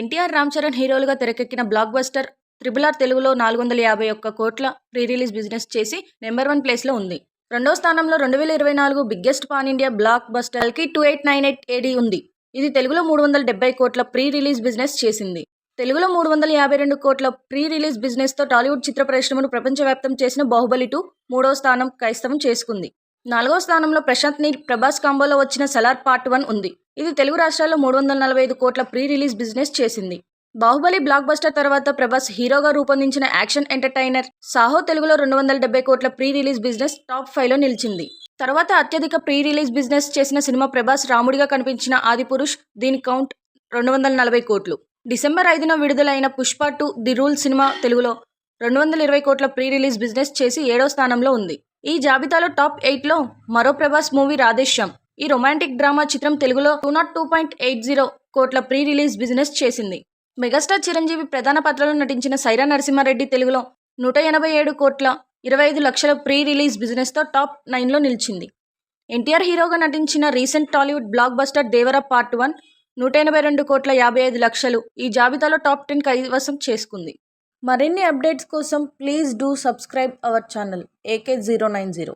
ఎన్టీఆర్ రామ్ చరణ్ హీరోలుగా తెరకెక్కిన block buster triple R తెలుగులో నాలుగు వందల యాభై ఒక్క కోట్ల ప్రీ రిలీజ్ బిజినెస్ చేసి నెంబర్ వన్ ప్లేస్లో ఉంది. రెండో స్థానంలో రెండు వేల ఇరవై నాలుగు biggest pan India black బస్టర్కి two eight nine eight AD ఉంది. ఇది తెలుగులో మూడు వందల డెబ్బై కోట్ల ప్రీ రిలీజ్ బిజినెస్ చేసింది. తెలుగులో మూడు వందల యాభై రెండు కోట్ల ప్రీ రిలీజ్ బిజినెస్తో టాలీవుడ్ చిత్ర పరిశ్రమను ప్రపంచవ్యాప్తం చేసిన బాహుబలి టూ మూడో స్థానం కైస్తవం చేసుకుంది. నాలుగో స్థానంలో ప్రశాంత్ నీల్ ప్రభాస్ కాంబోలో వచ్చిన సలార్ పార్ట్ వన్ ఉంది. ఇది తెలుగు రాష్ట్రాల్లో మూడు వందల నలభై ఐదు కోట్ల ప్రీ రిలీజ్ బిజినెస్ చేసింది. బాహుబలి బ్లాక్ బస్టర్ తర్వాత ప్రభాస్ హీరోగా రూపొందించిన యాక్షన్ ఎంటర్టైనర్ సాహో తెలుగులో రెండు వందల డెబ్బై కోట్ల ప్రీ రిలీజ్ బిజినెస్ టాప్ ఫైవ్లో నిలిచింది. తర్వాత అత్యధిక ప్రీ రిలీజ్ బిజినెస్ చేసిన సినిమా ప్రభాస్ రాముడిగా కనిపించిన ఆదిపురుష్ దీని కౌంట్ రెండు వందల నలభై కోట్లు. డిసెంబర్ ఐదున విడుదలైన Pushpa two the rule cinema తెలుగులో రెండు వందల ఇరవై కోట్ల ప్రీ రిలీజ్ బిజినెస్ చేసి ఏడో స్థానంలో ఉంది. ఈ జాబితాలో టాప్ ఎయిట్లో మరో ప్రభాస్ మూవీ రాధేశ్యామ్. ఈ రొమాంటిక్ డ్రామా చిత్రం తెలుగులో two nought two point eight zero కోట్ల ప్రీ రిలీజ్ బిజినెస్ చేసింది. మెగాస్టార్ చిరంజీవి ప్రధాన పాత్రలో నటించిన సైరా నరసింహారెడ్డి తెలుగులో నూట ఎనభై ఏడు కోట్ల ఇరవై ఐదు లక్షల ప్రీ రిలీజ్ బిజినెస్తో టాప్ నైన్లో నిలిచింది. ఎన్టీఆర్ హీరోగా నటించిన recent Tollywood blockbuster Devara part one నూట ఎనభై రెండు కోట్ల యాభై ఐదు లక్షలు ఈ జాబితాలో టాప్ టెన్ కైవసం చేసుకుంది. మరిన్ని అప్డేట్స్ కోసం please do subscribe our channel. AK zero nine zero.